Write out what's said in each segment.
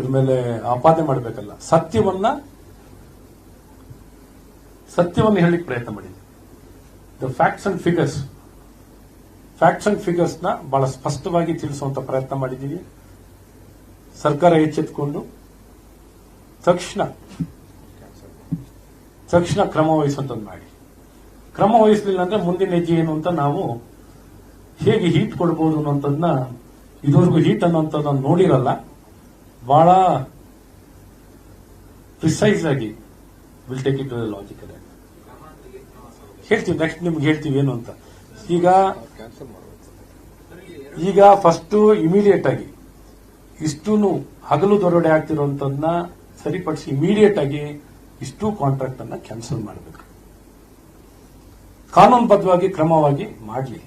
ಇದ್ರ ಮೇಲೆ ಆಪಾದನೆ ಮಾಡಬೇಕಲ್ಲ. ಸತ್ಯವನ್ನ ಸತ್ಯವನ್ನು ಹೇಳಲಿಕ್ಕೆ ಪ್ರಯತ್ನ ಮಾಡಿದ್ವಿ the facts and figures facts and ಫಿಗರ್ಸ್ನ ಬಹಳ ಸ್ಪಷ್ಟವಾಗಿ ತಿಳಿಸುವಂತ ಪ್ರಯತ್ನ ಮಾಡಿದ್ದೀವಿ. ಸರ್ಕಾರ ಎಚ್ಚೆತ್ತುಕೊಂಡು ತಕ್ಷಣ ತಕ್ಷಣ ಕ್ರಮ ಮಾಡಿ. ಕ್ರಮ ವಹಿಸಲಿಲ್ಲ ಅಂದ್ರೆ ಮುಂದಿನ ಹೆಜ್ಜೆ ಏನು ಅಂತ ನಾವು ಹೇಗೆ ಹೀಟ್ ಕೊಡಬಹುದು ಅನ್ನೋಂಥದ್ದನ್ನ ಇದುವರೆಗೂ ಹೀಟ್ ಅನ್ನೋಂಥದ್ದನ್ನ ನೋಡಿರಲ್ಲ. ಬಹಳ ಪ್ರಿಸೈಸ್ ಆಗಿ ವಿಲ್ ಟೇಕ್ ಇಟ್ ಲಾಜಿಕಲ್ ಹೇಳ್ತೀವಿ ನೆಕ್ಸ್ಟ್ ನಿಮ್ಗೆ ಹೇಳ್ತೀವಿ ಏನು ಅಂತ. ಈಗ ಈಗ ಫಸ್ಟ್ ಇಮಿಡಿಯೇಟ್ ಆಗಿ ಇಷ್ಟು ಹಗಲು ದೊರಡೆ ಆಗ್ತಿರುವಂತದನ್ನ ಸರಿಪಡಿಸಿ ಇಮಿಡಿಯೇಟ್ ಆಗಿ ಇಷ್ಟು ಕಾಂಟ್ರಾಕ್ಟ್ ಅನ್ನ ಕ್ಯಾನ್ಸಲ್ ಮಾಡಬೇಕು. ಕಾನೂನುಬದ್ಧವಾಗಿ ಕ್ರಮವಾಗಿ ಮಾಡಲಿ.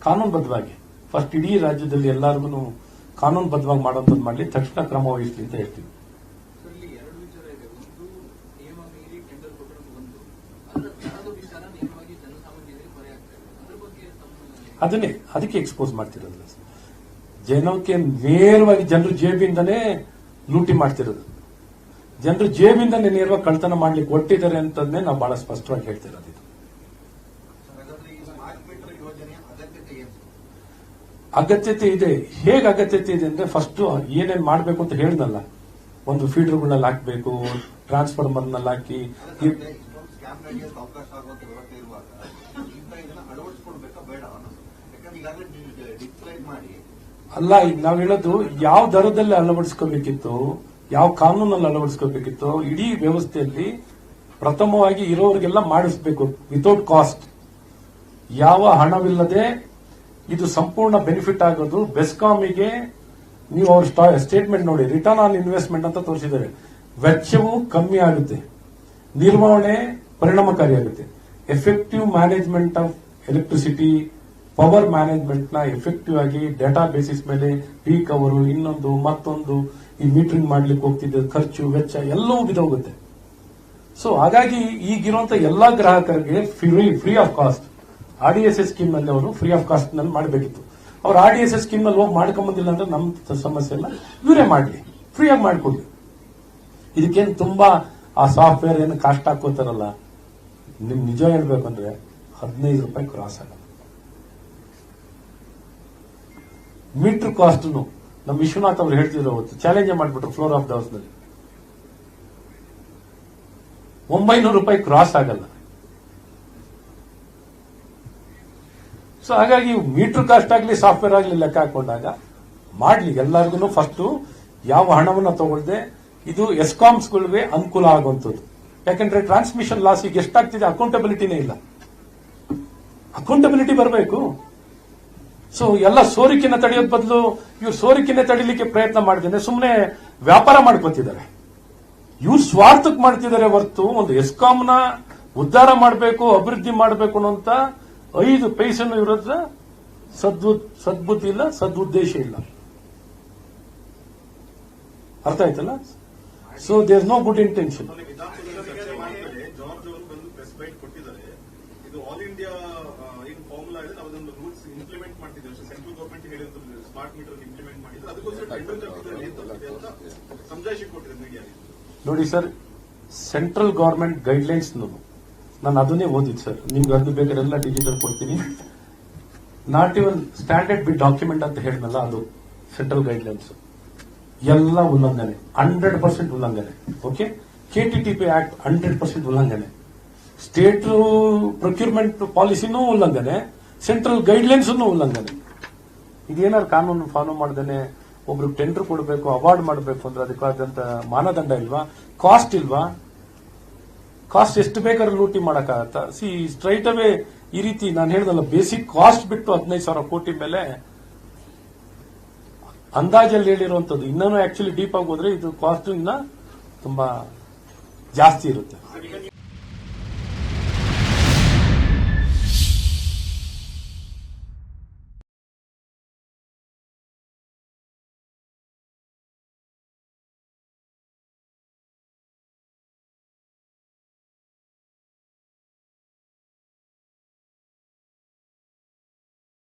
ಕಾನೂನುಬದ್ಧವಾಗಿ. ಫಸ್ಟ್ ಇಡೀ ರಾಜ್ಯದಲ್ಲಿ ಎಲ್ಲರಿಗೂ ಕಾನೂನುಬದ್ಧವಾಗಿ ಮಾಡುವಂಥದ್ದು ಮಾಡಲಿ ತಕ್ಷಣ ಕ್ರಮ ವಹಿಸಲಿ ಅಂತ ಹೇಳ್ತೀವಿ. ಅದನ್ನೇ ಅದಕ್ಕೆ ಎಕ್ಸ್ಪೋಸ್ ಮಾಡ್ತಿರೋದು ಜನಕ್ಕೆ ನೇರವಾಗಿ ಜನರು ಜೇಬಿಂದನೇ ಲೂಟಿ ಮಾಡ್ತಿರೋದು. ಜನರು ಜೇಬಿಂದನೇ ನೇರವಾಗಿ ಕಳ್ತನ ಮಾಡ್ಲಿಕ್ಕೆ ಕೊಟ್ಟಿದ್ದಾರೆ ಅಂತಂದೇ ನಾವು ಬಹಳ ಸ್ಪಷ್ಟವಾಗಿ ಹೇಳ್ತಿರೋದು ಇದು ಹಾಗಾದ್ರೆ ಈ ಸ್ಮಾರ್ಟ್ ಮೀಟರ್ ಯೋಜನೆಯ ಅಗತ್ಯತೆ ಇದೆ. ಹೇಗೆ ಅಗತ್ಯತೆ ಇದೆ ಅಂದ್ರೆ ಫಸ್ಟ್ ಏನೇನ್ ಮಾಡಬೇಕು ಅಂತ ಹೇಳ್ದಲ್ಲ. ಒಂದು ಫೀಡರ್ಗಳಲ್ಲಿ ಹಾಕ್ಬೇಕು ಹಾಕಿ ಈಗಾಗಲೇ ಡಿಸ್ಕ್ರೈಬ್ ಮಾಡಿ ಅಲ್ಲ, ಈಗ ನಾವು ಹೇಳೋದು ಯಾವ ದರದಲ್ಲಿ ಅಳವಡಿಸ್ಕೋಬೇಕಿತ್ತು, ಯಾವ ಕಾನೂನಲ್ಲಿ ಅಳವಡಿಸ್ಕೋಬೇಕಿತ್ತು, ಇಡೀ ವ್ಯವಸ್ಥೆಯಲ್ಲಿ ಪ್ರಥಮವಾಗಿ ಇರೋರಿಗೆಲ್ಲ ಮಾಡಿಸ್ಬೇಕು ವಿತೌಟ್ ಕಾಸ್ಟ್ ಯಾವ ಹಣವಿಲ್ಲದೆ ಇದು ಸಂಪೂರ್ಣ ಬೆನಿಫಿಟ್ ಆಗೋದು ಬೆಸ್ಕಾಮಿಗೆ ನೀವು ಅವ್ರ ಸ್ಟೇಟ್ಮೆಂಟ್ ನೋಡಿ ರಿಟರ್ನ್ ಆನ್ ಇನ್ವೆಸ್ಟ್ಮೆಂಟ್ ಅಂತ ತೋರಿಸಿದ್ದಾರೆ. ವೆಚ್ಚವು ಕಮ್ಮಿ ಆಗುತ್ತೆ. ನಿರ್ವಹಣೆ ಪರಿಣಾಮಕಾರಿಯಾಗುತ್ತೆ effective management of electricity power ಮ್ಯಾನೇಜ್ಮೆಂಟ್ನ effective ಆಗಿ ಡೇಟಾ ಬೇಸಿಸ್ ಮೇಲೆ ಪೀಕ್ ಅವರು ಇನ್ನೊಂದು, ಮತ್ತೊಂದು, ಈ ಮೀಟರಿಂಗ್ ಮಾಡ್ಲಿಕ್ಕೆ ಹೋಗ್ತಿದ್ದ ಖರ್ಚು, ವೆಚ್ಚ ಎಲ್ಲವೂ ಬಿದ್ದೋಗುತ್ತೆ ಸೊ ಹಾಗಾಗಿ ಈಗಿರುವಂತ ಎಲ್ಲಾ ಗ್ರಾಹಕರಿಗೆ free free of cost R S S ಸ್ಕೀಮ್ನಲ್ಲಿ ಅವರು ಫ್ರೀ ಆಫ್ ಕಾಸ್ಟ್ನಲ್ಲಿ ಮಾಡಬೇಕಿತ್ತು. ಅವ್ರು ಆರ್ ಡಿ ಎಸ್ ಎಸ್ ಸ್ಕೀಮ್ನಲ್ಲಿ ಹೋಗಿ ಮಾಡ್ಕೊಂಬಂದಿಲ್ಲ ಅಂದ್ರೆ ನಮ್ಮ ಸಮಸ್ಯೆ ಎಲ್ಲ ಇವರೇ ಮಾಡಲಿ. ಫ್ರೀ ಆಗಿ ಮಾಡಿಕೊಡ್ಲಿ ಇದಕ್ಕೇನು ತುಂಬಾ ಆ ಸಾಫ್ಟ್ವೇರ್ ಏನು ಕಾಸ್ಟ್ ಹಾಕೋತಾರಲ್ಲ ನಿಮ್ ನಿಜ ಹೇಳ್ಬೇಕಂದ್ರೆ ಹದಿನೈದು ರೂಪಾಯಿ ಕ್ರಾಸ್ ಆಗಲ್ಲ ಮೀಟರ್ ಕಾಸ್ಟ್ ನಮ್ಮ ವಿಶ್ವನಾಥ್ ಅವ್ರು ಹೇಳ್ತಿದ್ರು ಅವತ್ತು ಚಾಲೆಂಜ್ ಮಾಡ್ಬಿಟ್ರು ಫ್ಲೋರ್ ಆಫ್ ದ ಹೌಸ್ನಲ್ಲಿ. ಒಂಬೈನೂರು ರೂಪಾಯಿ ಕ್ರಾಸ್ ಆಗಲ್ಲ. ಸೊ ಹಾಗಾಗಿ ಮೀಟರ್ ಕಾಸ್ಟ್ ಆಗಲಿ, ಸಾಫ್ಟ್ವೇರ್ ಆಗಲಿ ಲೆಕ್ಕ ಹಾಕೊಂಡಾಗ ಮಾಡಲಿ ಎಲ್ಲರಿಗೂ ಫಸ್ಟ್ ಯಾವ ಹಣವನ್ನ ತಗೊಳ್ಳದೆ ಇದು ಎಸ್ಕಾಮ್ಸ್ಗಳಿಗೆ ಅನುಕೂಲ ಆಗುವಂಥದ್ದು. ಯಾಕಂದ್ರೆ ಟ್ರಾನ್ಸ್ಮಿಷನ್ ಲಾಸ್ ಈಗ ಎಷ್ಟಾಗ್ತಿದೆ ಅಕೌಂಟಬಿಲಿಟಿನೇ ಇಲ್ಲ. ಅಕೌಂಟಬಿಲಿಟಿ ಬರಬೇಕು. ಸೊ ಎಲ್ಲ ಸೋರಿಕೆನ ತಡೆಯೋದ್ ಬದಲು ಇವ್ರು ಸೋರಿಕೆನೆ ತಡಿಲಿಕ್ಕೆ ಪ್ರಯತ್ನ ಮಾಡಿದ್ರೆ ಸುಮ್ಮನೆ ವ್ಯಾಪಾರ ಮಾಡ್ಕೊತಿದ್ದಾರೆ. ಇವ್ರು ಸ್ವಾರ್ಥಕ್ಕೆ ಮಾಡ್ತಿದ್ದಾರೆ ಹೊರತು ಒಂದು ಎಸ್ಕಾಂನ ಉದ್ಧಾರ ಮಾಡಬೇಕು, ಅಭಿವೃದ್ಧಿ ಮಾಡಬೇಕು ಅನ್ನೋಂತ ಐದು ಪೈಸನ್ನು ಇರೋದ್ರ ಸದ್ಬು ಸದ್ಬುದ್ಧಿ ಇಲ್ಲ ಸದುದ್ದೇಶ ಇಲ್ಲ. ಅರ್ಥ ಆಯ್ತಲ್ಲ? So there no good intention ಮೊನ್ನೆ ವಿಧಾನಸೌಧದಲ್ಲಿ ಚರ್ಚೆ ಜಾರ್ಜ್ ಅವರು ಬಂದು ಪ್ರೆಸ್ ಕೊಟ್ಟಿದ್ದಾರೆ. ಇದು ಆಲ್ ಇಂಡಿಯಾ ಏನು ಫಾರ್ಮುಲಾ ಇದೆ ಅದೊಂದು ರೂಲ್ಸ್ ಇಂಪ್ಲಿಮೆಂಟ್ ಮಾಡ್ತಿದ್ದೇವೆ ಸೆಂಟ್ರಲ್ ಗೌರ್ಮೆಂಟ್ ಹೇಳಿದ್ರು ಸ್ಮಾರ್ಟ್ ಮೀಟರ್ ಇಂಪ್ಲಿಮೆಂಟ್ ಮಾಡಿದ್ರು. ಅದಕ್ಕೋಸ್ಕರ ಟೆಂಡರ್ ಕರ್ತಿದ್ದಾರೆ ಅಂತ ಅಂತ ಸಮಜಾಯಿಷಿ ಕೊಟ್ಟಿದೆ ಮೀಡಿಯಾ ನೋಡಿ ಸರ್ ಸೆಂಟ್ರಲ್ ಗವರ್ಮೆಂಟ್ ಗೈಡ್ಲೈನ್ಸ್ ನಾನು ಅದನ್ನೇ ಓದಿದ್ದು ಸರ್. ನಿಮ್ಗೆ ಅದು ಎಲ್ಲ ಡಿಜಿಟಲ್ ಕೊಡ್ತೀನಿ. Not even standard bid document ಅಂತ ಹೇಳಿದ್ನಲ್ಲ, ಅದು ಸೆಂಟ್ರಲ್ ಗೈಡ್ಲೈನ್ಸ್ ಎಲ್ಲ ಉಲ್ಲಂಘನೆ. ಹಂಡ್ರೆಡ್ ಪರ್ಸೆಂಟ್ ಉಲ್ಲಂಘನೆ. Okay KTTP act hundred percent ಉಲ್ಲಂಘನೆ. ಸ್ಟೇಟ್ ಪ್ರೊಕ್ಯೂರ್ಮೆಂಟ್ ಪಾಲಿಸಿನೂ ಉಲ್ಲಂಘನೆ. ಸೆಂಟ್ರಲ್ ಗೈಡ್ಲೈನ್ಸ್ ಉಲ್ಲಂಘನೆ. ಇದೇನಾದ್ರು ಕಾನೂನು ಫಾಲೋ ಮಾಡ್ದೇನೆ ಒಬ್ರು ಟೆಂಡರ್ ಕೊಡಬೇಕು ಅವಾರ್ಡ್ ಮಾಡಬೇಕು ಅಂದ್ರೆ ಅದಕ್ಕಾದಂತ ಮಾನದಂಡ ಇಲ್ವಾ? ಕಾಸ್ಟ್ ಇಲ್ವಾ? ಕಾಸ್ಟ್ ಎಷ್ಟು ಬೇಕಾದ್ರೂ ಲೂಟಿ ಮಾಡೋಕ್ಕಾಗತ್ತಾ? ಸಿ ಸ್ಟ್ರೈಟ್ ಅವೇ ಈ ರೀತಿ ನಾನು ಹೇಳ್ದಲ್ಲ ಬೇಸಿಕ್ ಕಾಸ್ಟ್ ಬಿಟ್ಟು ಹದಿನೈದು ಸಾವಿರ ಕೋಟಿ ಮೇಲೆ ಅಂದಾಜಲ್ಲಿ ಹೇಳಿರುವಂತದ್ದು ಇನ್ನೂ ಆಕ್ಚುಲಿ ಡೀಪ್ ಆಗಿ ಹೋದ್ರೆ ಇದು ಕಾಸ್ಟ್ ಇನ್ನ ತುಂಬಾ ಜಾಸ್ತಿ ಇರುತ್ತೆ.